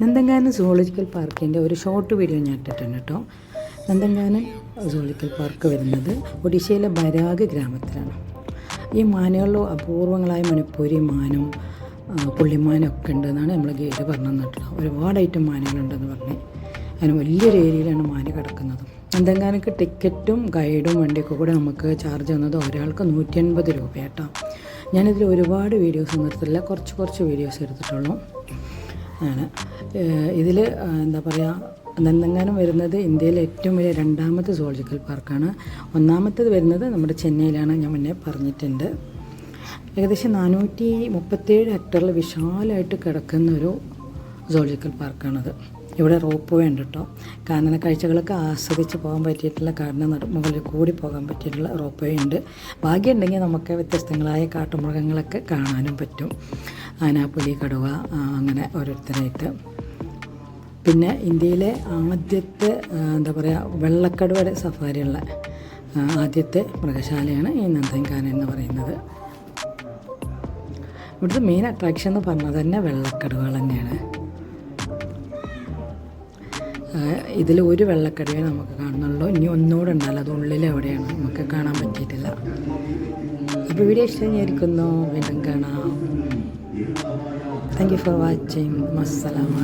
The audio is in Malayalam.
നന്ദങ്കാനൻ സുവോളജിക്കൽ പാർക്കിന്റെ ഒരു ഷോർട്ട് വീഡിയോ ഞാൻ ഇട്ടിട്ടുണ്ട് കേട്ടോ. നന്ദങ്കാനം സുവോളജിക്കൽ പാർക്ക് വരുന്നത് ഒഡീഷയിലെ ബരാഗ് ഗ്രാമത്തിലാണ്. ഈ മാനുകളിലോ അപൂർവങ്ങളായ മണിപ്പൂരി മാനും ആ, പുള്ളിമാനും ഒക്കെ ഉണ്ടെന്നാണ് നമ്മൾ ഗൈഡ് പറഞ്ഞു തന്നിട്ടുള്ളത് ഒരുപാട് ഐറ്റം മാനുകളുണ്ടെന്ന് പറഞ്ഞ് അങ്ങനെ വലിയൊരു ഏരിയയിലാണ് മാന് കിടക്കുന്നത്. നന്ദങ്കാനക്ക് ടിക്കറ്റും ഗൈഡും വണ്ടിയൊക്കെ കൂടെ നമുക്ക് ചാർജ് തന്നത് ഒരാൾക്ക് നൂറ്റി അൻപത് രൂപ കേട്ടോ ഞാനിതിൽ ഒരുപാട് വീഡിയോസ് നിർത്തില്ല കുറച്ച് കുറച്ച് വീഡിയോസ് എടുത്തിട്ടുള്ളൂ. ആണ്. ഇതിൽ എന്താ പറയുക നന്ദങ്കാനം വരുന്നത് ഇന്ത്യയിലെ ഏറ്റവും വലിയ രണ്ടാമത്തെ സോളജിക്കൽ പാർക്കാണ് ഒന്നാമത്തേത് വരുന്നത് നമ്മുടെ ചെന്നൈയിലാണ് ഞാൻ മുന്നേ പറഞ്ഞിട്ടുണ്ട്. ഏകദേശം നാനൂറ്റി മുപ്പത്തേഴ് ഹെക്ടറിൽ വിശാലമായിട്ട് കിടക്കുന്ന ഒരു സോളജിക്കൽ പാർക്കാണത് ഇവിടെ റോപ്പ് വേണ്ട കേട്ടോ കാനന കാഴ്ചകളൊക്കെ ആസ്വദിച്ച് പോകാൻ പറ്റിയിട്ടുള്ള നട മുകളിൽ കൂടി പോകാൻ പറ്റിയിട്ടുള്ള റോപ്പ് വേ ഉണ്ട്. ഭാഗ്യമുണ്ടെങ്കിൽ നമുക്ക് വ്യത്യസ്തങ്ങളായ കാട്ടുമൃഗങ്ങളൊക്കെ കാണാനും പറ്റും. ആന പുലി കടുവ അങ്ങനെ ഓരോരുത്തരായിട്ട്. പിന്നെ ഇന്ത്യയിലെ ആദ്യത്തെ എന്താ പറയുക വെള്ളക്കടുവയുടെ സഫാരിയുള്ള ആദ്യത്തെ മൃഗശാലയാണ് ഈ നന്ദൻകാന എന്ന് പറയുന്നത്. ഇവിടുത്തെ മെയിൻ അട്രാക്ഷൻ എന്ന് പറഞ്ഞത് തന്നെ വെള്ളക്കടുവകൾ തന്നെയാണ്. ഇതിൽ ഒരു വെള്ളക്കടുവ നമുക്ക് കാണുന്നുള്ളൂ. ഇനി ഒന്നുകൂടെ ഉണ്ടല്ലോ അത് ഉള്ളിൽ എവിടെയാണ്? നമുക്ക് കാണാൻ പറ്റിയിട്ടില്ല. അപ്പോൾ വീഡിയോ ഇഷ്ടമായിരിക്കുന്നു വീണ്ടും കാണാം. Thank you for watching. Masalama.